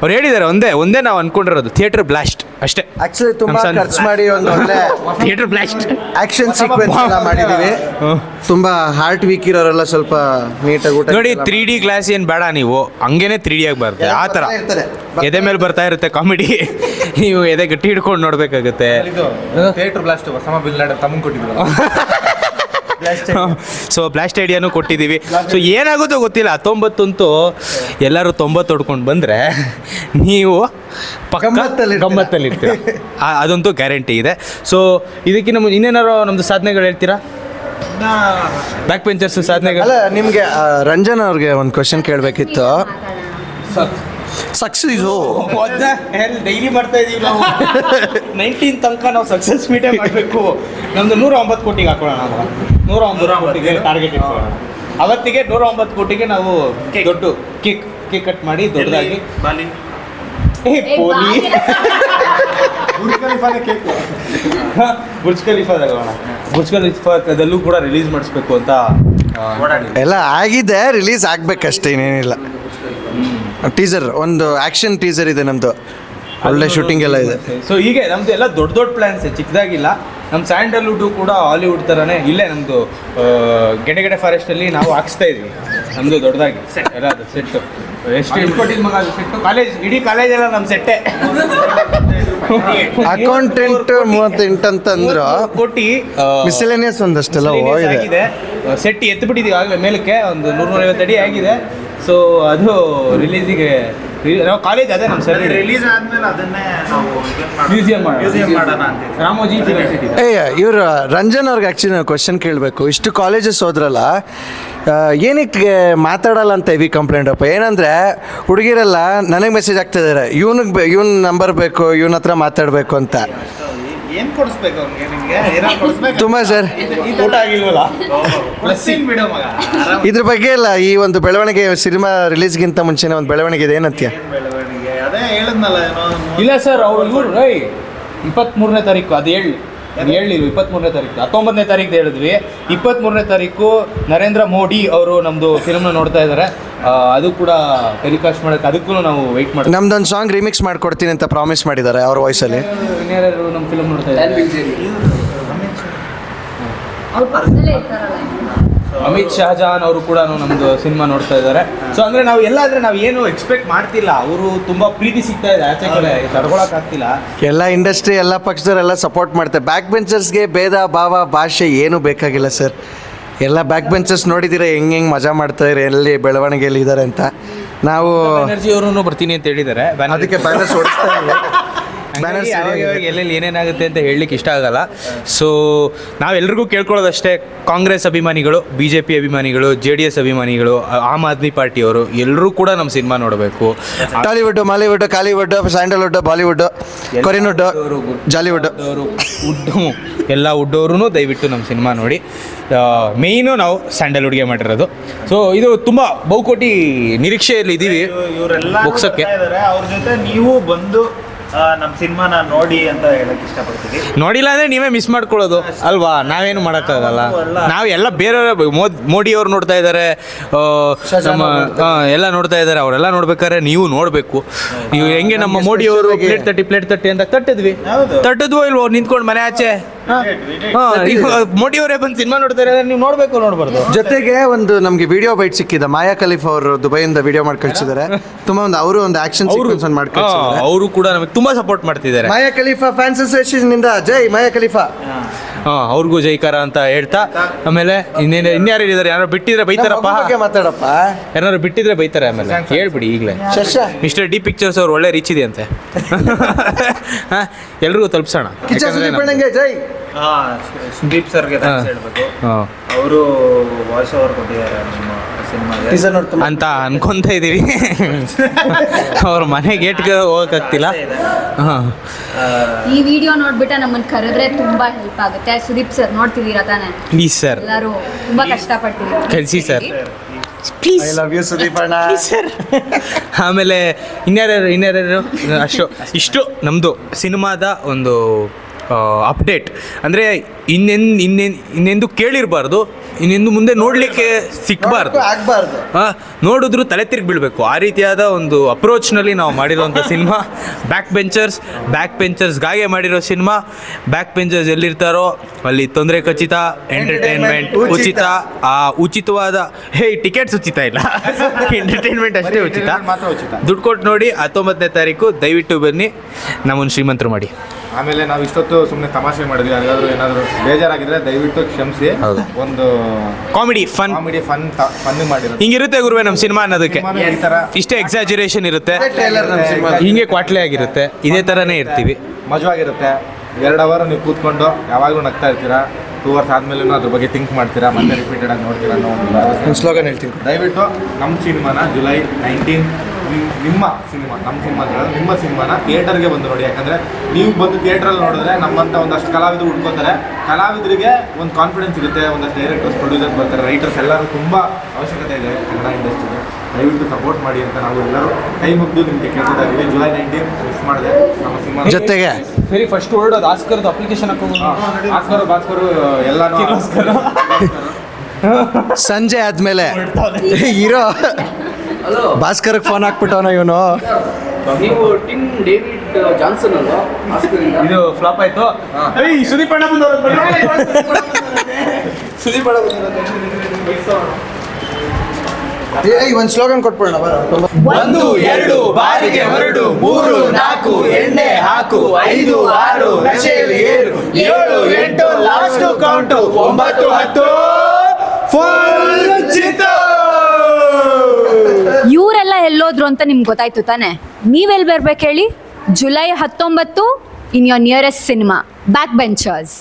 S5: ಅವ್ರು ಹೇಳಿದ್ದಾರೆ ಒಂದೇ ಒಂದೇ ನಾವು ಅನ್ಕೊಂಡಿರೋದು ಥಿಯೇಟರ್ ಬ್ಲಾಸ್ಟ್ ಅಷ್ಟೇ.
S1: ಆಕ್ಚುಲಿ ತುಂಬಾ ಖರ್ಚು ಮಾಡಿ ಒಂದು ಒಳ್ಳೆ
S5: ಥಿಯೇಟರ್ ಬ್ಲಾಸ್ಟ್.
S1: ಆಕ್ಷನ್ ಸೀಕ್ವೆನ್ಸ್ ಎಲ್ಲ ಮಾಡಿದ್ದೀವಿ ತುಂಬಾ ಹಾರ್ಟ್ ವೀಕ್ ಇರೋರೆಲ್ಲ ಸ್ವಲ್ಪ ನೀಟಾಗಿ ಊಟ
S5: ನೋಡಿ ತ್ರೀ ಡಿ ಗ್ಲಾಸ್ ಏನು ಬೇಡ ನೀವು. ಹಂಗೇನೆ ತ್ರೀ ಡಿ ಆಗಿ ಬರುತ್ತೆ. ಆ ಥರ. ಎದೆ ಮೇಲೆ ಬರ್ತಾ ಇರುತ್ತೆ ಕಾಮಿಡಿ ನೀವು ಎದೆ ಗಟ್ಟಿ ಹಿಡ್ಕೊಂಡು ನೋಡ್ಬೇಕಾಗುತ್ತೆ.
S3: ಥಿಯೇಟರ್ ಬ್ಲಾಸ್ಟ್ ಕೊಟ್ಟಿದ್ರು.
S5: ಸೊ ಬ್ಲಾಸ್ಟ್ ಐಡಿಯಾನು ಕೊಟ್ಟಿದ್ದೀವಿ. ಸೊ ಏನಾಗುತ್ತೋ ಗೊತ್ತಿಲ್ಲ. ಹತ್ತೊಂಬತ್ತಂತೂ ಎಲ್ಲರೂ ತೊಂಬತ್ತು ಹೊಡ್ಕೊಂಡು ಬಂದರೆ ನೀವು
S1: ಪಕ್ಕಲ್ಲಿ
S5: ಗಮ್ಮತ್ತಲ್ಲಿ ಇರ್ತೀರ ಅದಂತೂ ಗ್ಯಾರಂಟಿ ಇದೆ. ಸೊ ಇದಕ್ಕಿಂತ ಮುಂಚೆ ಇನ್ನೇನಾರು ನಮ್ಮದು ಸಾಧನೆಗಳು ಹೇಳ್ತೀರಾ? ಬ್ಯಾಕ್ ಪೆಂಚರ್ಸ್ ಸಾಧನೆಗಳು.
S1: ನಿಮಗೆ ರಂಜನ್ ಅವ್ರಿಗೆ ಒಂದು ಕ್ವಶನ್ ಕೇಳಬೇಕಿತ್ತು. ಸಕ್ಸೀಸು
S5: ಡೈಲಿ ಮಾಡ್ತಾ ಇದೀವಿ ನಾವು? ನೈನ್ಟೀನ್ ತನಕ ನಾವು ಸಕ್ಸಸ್ ಮೀಟೇ ಮಾಡಬೇಕು. ನಮ್ದು ನೂರ ಒಂಬತ್ತು ಕೋಟಿಗೆ ಹಾಕೋಣ ನಾವು. ನೂರ ಒಂಬತ್ತು ಕೋಟಿಗೆ ಟಾರ್ಗೆಟ್ ಇಟ್ಕೊಳ್ಳೋಣ. ಅವತ್ತಿಗೆ ನೂರ ಒಂಬತ್ತು ಕೋಟಿಗೆ ನಾವು ದೊಡ್ಡ ಕಿಕ್ ಕಿಕ್ ಕಟ್ ಮಾಡಿ ದೊಡ್ಡದಾಗಿ.
S4: ಬಾಲಿ.
S5: ಏ, ಪೋಲಿ.
S3: ಬುರ್ಜ್ ಖಲೀಫಾನೇ ಕೇಕ್.
S5: ಬುರ್ಜ್ ಖಲೀಫಾದಲ್ಲೂ ಕೂಡ ರಿಲೀಸ್ ಮಾಡಿಸ್ಬೇಕು ಅಂತ
S1: ಎಲ್ಲ ಆಗಿದೆ ರಿಲೀಸ್ ಆಗ್ಬೇಕಷ್ಟೇ ಇನ್ನೇನಿಲ್ಲ. ಟೀಸರ್ ಒಂದು ಆಕ್ಷನ್ ಟೀಸರ್ ಇದೆ ನಮ್ದು. ಒಳ್ಳೆ ಶೂಟಿಂಗ್ ಎಲ್ಲ ಇದೆ.
S5: ಸೊ ಹೀಗೆ ನಮ್ದು ಎಲ್ಲ ದೊಡ್ಡ ದೊಡ್ಡ ಪ್ಲಾನ್ಸ್ ಚಿಕ್ಕದಾಗಿಲ್ಲ. ನಮ್ಮ ಸ್ಯಾಂಡಲ್ವುಡ್ ಕೂಡ ಹಾಲಿವುಡ್ ಥರನೇ ಇಲ್ಲೇ ನಮ್ಮದು ಗೆಡೆಗೆಡೆ ಫಾರೆಸ್ಟಲ್ಲಿ ನಾವು ಹಾಕ್ಸ್ತಾ ಇದೀವಿ. ನಮ್ಮದು ದೊಡ್ಡದಾಗಿ ಎಲ್ಲ ಅದು ಸೆಟ್ಟು ಎಷ್ಟು ಎಷ್ಟು ಮಗ ಅದು ಸೆಟ್ಟು ಕಾಲೇಜ್ ಇಡೀ ಕಾಲೇಜ್ ಎಲ್ಲ ನಮ್ಮ ಸೆಟ್ಟೆ
S1: ಅಕೌಂಟೆಂಟ್ ಮೂವತ್ತೆಂಟು ಅಂತಂದ್ರು
S5: ಕೋಟಿ
S1: ಮಿಸಲೇನಿಯಸ್ ಒಂದಷ್ಟೆಲ್ಲ ಹೋಗಿದೆ
S5: ಸೆಟ್ ಎತ್ತು ಬಿಟ್ಟಿದ್ದೀವಿ ಆಗಲೇ ಮೇಲಕ್ಕೆ ಒಂದು ನೂರೈವತ್ತು ಅಡಿ ಆಗಿದೆ. ಸೊ ಅದು ರಿಲೀಸಿಗೆ ನಾವು ಕಾಲೇಜ್ ಅದೇ ನಮ್ಮ ಸರ್
S4: ರಿಲೀಸ್ ಆದ್ಮೇಲೆ ಅದನ್ನೇ ನಾವು
S5: ಮ್ಯೂಸಿಯಂ
S4: ಮ್ಯೂಸಿಯಂ ಮಾಡೋಣ. ಅಂತ
S5: ರಾಮೋಜಿ ಯೂನಿವರ್ಸಿಟಿ
S1: ಏ ಇವರು ರಂಜನ್ ಅವ್ರಿಗೆ ಆ್ಯಕ್ಚುಲಿ ನಾವು ಕ್ವಶನ್ ಕೇಳಬೇಕು. ಇಷ್ಟು ಕಾಲೇಜಸ್ ಹೋದ್ರಲ್ಲ ಏನಕ್ಕೆ ಮಾತಾಡಲ್ಲ ಅಂತ ಹೆವಿ ಕಂಪ್ಲೇಂಟ್ ಅಪ್ಪ? ಏನಂದರೆ ಹುಡುಗಿರೆಲ್ಲ ನನಗೆ ಮೆಸೇಜ್ ಆಗ್ತಿದ್ದಾರೆ ಇವನಿಗೆ ಬೇ ಇವ್ನ ನಂಬರ್ ಬೇಕು ಇವನ ಹತ್ರ ಮಾತಾಡಬೇಕು ಅಂತ.
S4: ಏನ್ ಕೊಡಿಸ್ಬೇಕು ಅವ್ನಿಗೆ ನಿಮ್ಗೆ? ಏನಾದ್ರು ಕೊಡಿಸ್ಬೇಕು?
S1: ತುಂಬ ಸರ್.
S5: ಊಟ ಆಗಿಲ್ವಲ್ಲ?
S4: ಕೊಡಿಸ್ತೀನಿ ಬಿಡು ಮಗ. ಆರಾಮ್
S1: ಇದ್ರ ಬಗ್ಗೆ ಇಲ್ಲ ಈ ಒಂದು ಬೆಳವಣಿಗೆ ಸಿನಿಮಾ ರಿಲೀಸ್ಗಿಂತ ಮುಂಚೆನೇ ಒಂದು ಬೆಳವಣಿಗೆ ಇದೆ ಏನಂತೀಯ?
S4: ಬೆಳವಣಿಗೆ? ಅದೇ ಹೇಳಿದ್ನಲ್ಲ ಏನೋ
S5: ಇಲ್ಲ ಸರ್ ಅವ್ರು ಇವ್ರು ರೈ ಇಪ್ಪತ್ತ್ಮೂರನೇ ತಾರೀಕು ಅದು ಹೇಳಿ. ಹೇಳಿ ಇಪ್ಪತ್ತ್ಮೂರನೇ ತಾರೀಕು? ಹತ್ತೊಂಬತ್ತನೇ ತಾರೀಕು ಹೇಳಿದ್ವಿ. ಇಪ್ಪತ್ತ್ಮೂರನೇ ತಾರೀಕು ನರೇಂದ್ರ ಮೋದಿ ಅವರು ನಮ್ಮದು ಫಿಲ್ಮ್ನ ನೋಡ್ತಾ ಇದ್ದಾರೆ ಅದು ಕೂಡ ಟೆಲಿಕಾಸ್ಟ್ ಮಾಡಕ್ಕೆ ಅದಕ್ಕೂ ನಾವು ವೆಯ್ಟ್ ಮಾಡ್ತೀವಿ
S1: ನಮ್ದೊಂದು ಸಾಂಗ್ ರಿಮಿಕ್ಸ್ ಮಾಡ್ಕೊಡ್ತೀನಿ ಅಂತ ಪ್ರಾಮಿಸ್ ಮಾಡಿದ್ದಾರೆ ಅವ್ರ ವಾಯ್ಸಲ್ಲಿ
S5: ಇನ್ಯಾರು ನಮ್ಮ ಫಿಲ್ಮ್ ನೋಡ್ತಾ ಇದ್ದಾರೆ? ಅಮಿತ್ ಶಹಜಾನ್ ಅವರು ಕೂಡ ನಮ್ದು ಸಿನಿಮಾ ನೋಡ್ತಾ ಇದ್ದಾರೆ. ಸೊ ಅಂದ್ರೆ ನಾವು ಎಲ್ಲ ಆದ್ರೆ ನಾವು ಏನು ಎಕ್ಸ್ಪೆಕ್ಟ್ ಮಾಡ್ತಿಲ್ಲ. ಅವರು ತುಂಬಾ ಪ್ರೀತಿ ಸಿಗ್ತಾ ಇದೆ. ಆಚೆ ಕಡೆ ತಡ್ಕೊಳಕ್ ಆಗ್ತಿಲ್ಲ.
S1: ಎಲ್ಲ ಇಂಡಸ್ಟ್ರಿ ಎಲ್ಲ ಪಕ್ಷದವರೆಲ್ಲ ಸಪೋರ್ಟ್ ಮಾಡ್ತಾರೆ. ಬ್ಯಾಕ್ ಬೆಂಚರ್ಸ್ಗೆ ಭೇದ ಭಾವ ಭಾಷೆ ಏನೂ ಬೇಕಾಗಿಲ್ಲ ಸರ್ ಎಲ್ಲ ಬ್ಯಾಕ್ ಬೆಂಚಸ್ ನೋಡಿದಿರ ಹೆಂಗೆ ಹೆಂಗೆ ಮಜಾ ಮಾಡ್ತಾರೆ ಎಲ್ಲಿ ಬೆಳವಣಿಗೆಯಲ್ಲಿ ಇದ್ದಾರೆ ಅಂತ. ನಾವು
S5: ಎನರ್ಜಿ ಅವರು ಬರ್ತೀನಿ ಅಂತ ಹೇಳಿದ್ದಾರೆ.
S1: ಅದಕ್ಕೆ ಬ್ಯಾನರ್ಸ್ ಓಡಿಸ್ತಾ ಇಲ್ಲ
S5: ಯಾವಾಗ ಎಲ್ಲೆಲ್ಲಿ ಏನೇನಾಗುತ್ತೆ ಅಂತ ಹೇಳಲಿಕ್ಕೆ ಇಷ್ಟ ಆಗಲ್ಲ. ಸೊ ನಾವೆಲ್ಲರಿಗೂ ಕೇಳ್ಕೊಳ್ಳೋದಷ್ಟೇ ಕಾಂಗ್ರೆಸ್ ಅಭಿಮಾನಿಗಳು ಬಿ ಜೆ ಪಿ ಅಭಿಮಾನಿಗಳು ಜೆ ಡಿ ಎಸ್ ಅಭಿಮಾನಿಗಳು ಆಮ್ ಆದ್ಮಿ ಪಾರ್ಟಿಯವರು ಎಲ್ಲರೂ ಕೂಡ ನಮ್ಮ ಸಿನಿಮಾ ನೋಡಬೇಕು.
S1: Tollywood Mollywood Kollywood Sandalwood Bollywood ಕೊರಿನುಡ್ Jollywood
S5: ಅವರು ಉಡ್ಡು ಎಲ್ಲ ಉಡ್ಡೋರು ದಯವಿಟ್ಟು ನಮ್ಮ ಸಿನಿಮಾ ನೋಡಿ. ಮೇಯ್ನು ನಾವು ಸ್ಯಾಂಡಲ್ವುಡ್ಗೆ ಮಾಡಿರೋದು. ಸೊ ಇದು ತುಂಬ ಬಹುಕೋಟಿ ನಿರೀಕ್ಷೆಯಲ್ಲಿ ಇದ್ದೀವಿ
S4: ಇವರೆಲ್ಲ
S5: ಮುಗ್ಸಕ್ಕೆ.
S4: ಅವ್ರ ಜೊತೆ ನೀವು ಬಂದು ನಮ್ಮ ಸಿನಿಮಾನ ನೋಡಿ ಅಂತ ಹೇಳಕ್ ಇಷ್ಟಪಡ್ತೀವಿ
S5: ನೋಡಿಲ್ಲ ಅಂದ್ರೆ ನೀವೇ ಮಿಸ್ ಮಾಡ್ಕೊಳ್ಳೋದು. ಅಲ್ವಾ? ನಾವೇನು ಮಾಡೋಕ್ಕಾಗಲ್ಲ. ನಾವು ಎಲ್ಲ ಬೇರೆಯವ್ರ ಮೋದ್ ಅವ್ರು ನೋಡ್ತಾ ಇದ್ದಾರೆ ನಮ್ಮ ಎಲ್ಲ ನೋಡ್ತಾ ಇದ್ದಾರೆ ಅವರೆಲ್ಲ ನೋಡ್ಬೇಕಾದ್ರೆ ನೀವು ನೋಡಬೇಕು. ನೀವು ಹೆಂಗೆ ನಮ್ಮ ಮೋಡಿ ಅವರು ಪ್ಲೇಟ್ ತಟ್ಟಿ ಪ್ಲೇಟ್ ತಟ್ಟಿ ಅಂತ ತಟ್ಟಿದ್ವಿ. ತಟ್ಟಿದ್ವೋ ಇಲ್ವೋ? ನಿಂತ್ಕೊಂಡು ಮನೆ ಆಚೆ. ಹಾ? ಹಾ, ಈಗ ಮೋದಿ ಅವರೇ ಬಂದು ಸಿನಿಮಾ ನೋಡ್ತಾರೆ ನೀವು ನೋಡ್ಬೇಕು ನೋಡ್ಬಾರ್ದು.
S1: ಜೊತೆಗೆ ಒಂದು ನಮ್ಗೆ ವಿಡಿಯೋ ಬೈಟ್ ಸಿಕ್ಕಿದೆ. ಮಾಯಾ ಖಲೀಫ್ ಅವರು ದುಬೈಯಿಂದ ವಿಡಿಯೋ ಮಾಡಿ ಕಳ್ಸಿದ್ದಾರೆ. ತುಂಬಾ ಒಂದು ಅವರು ಒಂದು ಆಕ್ಷನ್ ಸೀಕ್ವೆನ್ಸ್ ಒಂದು ಮಾಡಿ
S5: ಅವರು ಕೂಡ ನಮಗೆ ತುಂಬಾ ಸಪೋರ್ಟ್ ಮಾಡ್ತಿದ್ದಾರೆ.
S1: ಮಾಯಾ ಖಲೀಫಾ ಫ್ಯಾನ್ಸ್ ಅಸೋಸಿಯೇಷನ್ ಇಂದ ಜೈ ಮಾಯಾ ಖಲೀಫಾ.
S5: ಹಾ ಅವ್ರಿಗೂ ಜೈಕಾರ ಅಂತ ಹೇಳ್ತಾ ಆಮೇಲೆ ಇನ್ನೇನು ಇನ್ಯಾರು ಇದ್ದಾರೆ ಯಾರು ಬಿಟ್ಟಿದ್ರೆ ಬೈತಾರಪ್ಪ.
S1: ಮಾತಾಡಪ್ಪ.
S5: ಯಾರು ಬಿಟ್ಟಿದ್ರೆ ಬೈತಾರೆ ಆಮೇಲೆ. ಹೇಳ್ಬಿಡಿ ಈಗಲೇ. ಮಿಸ್ಟರ್ ಡಿ ಪಿಕ್ಚರ್ಸ್ ಅವ್ರು ಒಳ್ಳೆ ರೀಚ್ ಇದೆ ಅಂತೆ ಎಲ್ರಿಗೂ ತಲುಪಿಸೋಣ.
S1: ಸುದೀಪ್ ಜೈ.
S4: ಹಾ ಸುದೀಪ್ ಸರ್ಗೆ ಅವರು ವಾಯ್ಸ್ ಓವರ್ ಕೊಟ್ಟಿದ್ದಾರೆ
S1: ಟೀಸರ್ ನೋಡ್ತಾ
S5: ಅಂತ ಅನ್ಕೊಂತ ಇದೀವಿ. ಅವ್ರ ಮನೆ ಗೇಟ್ಗೆ ಹೋಗಕ್ಕಾಗ್ತಿಲ್ಲ. ಹಾಂ.
S2: ಈ ವಿಡಿಯೋ ನೋಡ್ಬಿಟ್ಟು ನಮ್ಮನ್ನ ಕರೆದ್ರೆ ತುಂಬಾ ಹೆಲ್ಪ್ ಆಗುತ್ತೆ. ಸುದೀಪ್ ಸರ್ ನೋಡ್ತಿದ್ದೀರಾ ತಾನೆ?
S5: ಪ್ಲೀಸ್ ಸರ್
S2: ಎಲ್ಲರೂ ತುಂಬಾ ಕಷ್ಟಪಟ್ಟಿದ್ದೀವಿ
S5: ಕಳಿಸಿ sir
S1: I love you Sudeep ಅಣ್ಣ.
S5: ಆಮೇಲೆ ಇನ್ಯಾರ್ಯಾರು ಇನ್ಯಾರ್ಯಾರು? ಅಷ್ಟು ಇಷ್ಟು ನಮ್ಮದು ಸಿನಿಮಾದ ಒಂದು ಅಪ್ಡೇಟ್ ಅಂದರೆ ಇನ್ನೆನ್ ಇನ್ನೆನ್ ಇನ್ನೆಂದು ಕೇಳಿರಬಾರ್ದು ಇನ್ನೆಂದು ಮುಂದೆ ನೋಡಲಿಕ್ಕೆ ಸಿಕ್ಕಬಾರ್ದು
S1: ಆಗ್ಬಾರ್ದು.
S5: ನೋಡಿದ್ರು ತಲೆ ತಿರುಗಿ ಬೀಳಬೇಕು ಆ ರೀತಿಯಾದ ಒಂದು ಅಪ್ರೋಚ್ನಲ್ಲಿ ನಾವು ಮಾಡಿರೋಂಥ ಸಿನಿಮಾ ಬ್ಯಾಕ್ ಬೆಂಚರ್ಸ್ ಬ್ಯಾಕ್ ಬೆಂಚರ್ಸ್ಗಾಗೆ ಮಾಡಿರೋ ಸಿನಿಮಾ ಬ್ಯಾಕ್ ಬೆಂಚರ್ಸ್ ಎಲ್ಲಿರ್ತಾರೋ ಅಲ್ಲಿ ತೊಂದರೆ ಖಚಿತ ಎಂಟರ್ಟೈನ್ಮೆಂಟ್
S1: ಉಚಿತ.
S5: ಆ ಉಚಿತವಾದ ಹೇ ಟಿಕೆಟ್ಸ್ ಉಚಿತ ಇಲ್ಲ. ಎಂಟರ್ಟೈನ್ಮೆಂಟ್ ಅಷ್ಟೇ ಉಚಿತ. ದುಡ್ಡು ಕೊಟ್ಟು ನೋಡಿ ಹತ್ತೊಂಬತ್ತನೇ ತಾರೀಕು ದಯವಿಟ್ಟು ಬನ್ನಿ. ನಮ್ಮನ್ನು ಶ್ರೀಮಂತರು ಮಾಡಿ.
S3: ಆಮೇಲೆ ನಾವು ಇಷ್ಟೊತ್ತು ಸುಮ್ಮನೆ ತಮಾಷೆ ಮಾಡಿದ್ವಿ. ಹಾಗಾದ್ರೂ ಏನಾದರೂ ಬೇಜಾರಾಗಿದ್ರೆ ದಯವಿಟ್ಟು ಕ್ಷಮಿಸಿ.
S5: ಹೌದು.
S3: ಒಂದು
S5: comedy fun
S3: comedy fun fun ಮಾಡಿರೋದು.
S5: ಹಿಂಗಿರುತ್ತೆ ಗುರುವೆ ನಮ್ಮ ಸಿನಿಮಾ ಅನ್ನೋದಕ್ಕೆ.
S3: ಈ ಥರ
S5: ಇಷ್ಟೇ ಎಕ್ಸಾಜುರೇಷನ್ ಇರುತ್ತೆ. ಹಿಂಗೆ ಕ್ವಾಟ್ಲೆ ಆಗಿರುತ್ತೆ. ಇದೇ ಥರನೇ ಇರ್ತೀವಿ.
S3: ಮಜವಾಗಿರುತ್ತೆ. ಎರಡು ಅವರ್ ನೀವು ಕೂತ್ಕೊಂಡು ಯಾವಾಗಲೂ ನಗ್ತಾ ಇರ್ತೀರಾ? ಟೂ ಅವರ್ಸ್ ಆದ್ಮೇಲೆ ಅದ್ರ ಬಗ್ಗೆ ಥಿಂಕ್ ಮಾಡ್ತೀರಾ? ಮತ್ತೆ ರಿಪೀಟೆಡ್ ಆಗಿ ನೋಡ್ತೀರಾ ಅನ್ನೋ ಒಂದು
S1: ಸ್ಲೋಗನ್ ಹೇಳ್ತೀನಿ.
S3: ದಯವಿಟ್ಟು ನಮ್ಮ ಸಿನಿಮಾನ ಜುಲೈ ನೈನ್ಟೀನ್ ನಿಮ್ಮ ಸಿನಿಮಾ ನಮ್ಮ ಸಿನಿಮಾ ಅಂತ ನಿಮ್ಮ ಸಿನಿಮಾನ ಥಿಯೇಟರ್ಗೆ ಬಂದು ನೋಡಿ. ಯಾಕಂದರೆ ನೀವು ಬಂದು ಥಿಯೇಟ್ರಲ್ಲಿ ನೋಡಿದ್ರೆ ನಮ್ಮಂಥ ಒಂದಷ್ಟು ಕಲಾವಿದರು ಹುಡ್ಕೋತಾರೆ ಕಲಾವಿದರಿಗೆ ಒಂದು ಕಾನ್ಫಿಡೆನ್ಸ್ ಇರುತ್ತೆ ಒಂದಷ್ಟು ಡೈರೆಕ್ಟರ್ಸ್ ಪ್ರೊಡ್ಯೂಸರ್ಸ್ ಬರ್ತಾರೆ. ರೈಟರ್ಸ್ ಎಲ್ಲರೂ ತುಂಬ ಅವಶ್ಯಕತೆ ಇದೆ ಕನ್ನಡ ಇಂಡಸ್ಟ್ರಿಗೆ ದಯವಿಟ್ಟು ಸಪೋರ್ಟ್ ಮಾಡಿ ಅಂತ ನಾವು ಎಲ್ಲರೂ ಕೈ ಮುಗಿದು ನಿಮಗೆ ಕೇಳ್ತಾ ಇದ್ದೀವಿ ಜುಲೈ ನೈನ್ಟೀನ್ ಮಿಸ್ ಮಾಡಿದೆ. ನಮ್ಮ ಸಿನಿಮಾ.
S1: ಜೊತೆಗೆ
S5: ಫೆರಿ ಫಸ್ಟ್ ಹೊರಡೋದು ಆಸ್ಕರ್ದು ಅಪ್ಲಿಕೇಶನ್ ಹಾಕೋದು
S3: ಭಾಸ್ಕರ್ ಭಾಸ್ಕರ್ ಎಲ್ಲಾನು
S1: ಸಂಜೆ ಆದ್ಮೇಲೆ ಇರೋ
S6: ಹಲೋ
S1: ಭಾಸ್ಕರ್ಗೆ ಫೋನ್ ಹಾಕ್ಬಿಟ್ಟವನ ಇವನು?
S6: ನೀವು ಟಿಮ್ ಡೇವಿಡ್ ಜಾನ್ಸನ್ ಅಲ್ವಾ
S5: ಇದು ಫ್ಲಾಪ್ ಆಯ್ತು. ಏಯ್ ಸುದೀಪ್ ಅಣ್ಣ ಸುದೀಪ್ ಅಣ್ಣ
S1: ಏಯ್ ಒಂದು ಸ್ಲೋಗನ್ ಕೊಟ್ಬಿಡೋಣ
S5: ಒಂದು ಎರಡು ಬಾರಿಗೆ ಹೊರಡು ಮೂರು ನಾಲ್ಕು ಎಣ್ಣೆ ಹಾಕು ಐದು ಆರು ನಶೆಯಲ್ಲಿ ಏರು ಏಳು ಎಂಟು ಲಾಸ್ಟ್ ಕೌಂಟು ಒಂಬತ್ತು ಹತ್ತು ಫುಲ್ ಚಿತ್ತ.
S2: ಇವರೆಲ್ಲ ಎಲ್ಲೋದ್ರು ಅಂತ ನಿಮ್ಗೆ ಗೊತ್ತಾಯ್ತು ತಾನೆ? ನೀವೆಲ್ಲಿ ಬರ್ಬೇಕು ಹೇಳಿ? ಜುಲೈ ಹತ್ತೊಂಬತ್ತು in your nearest cinema back benchers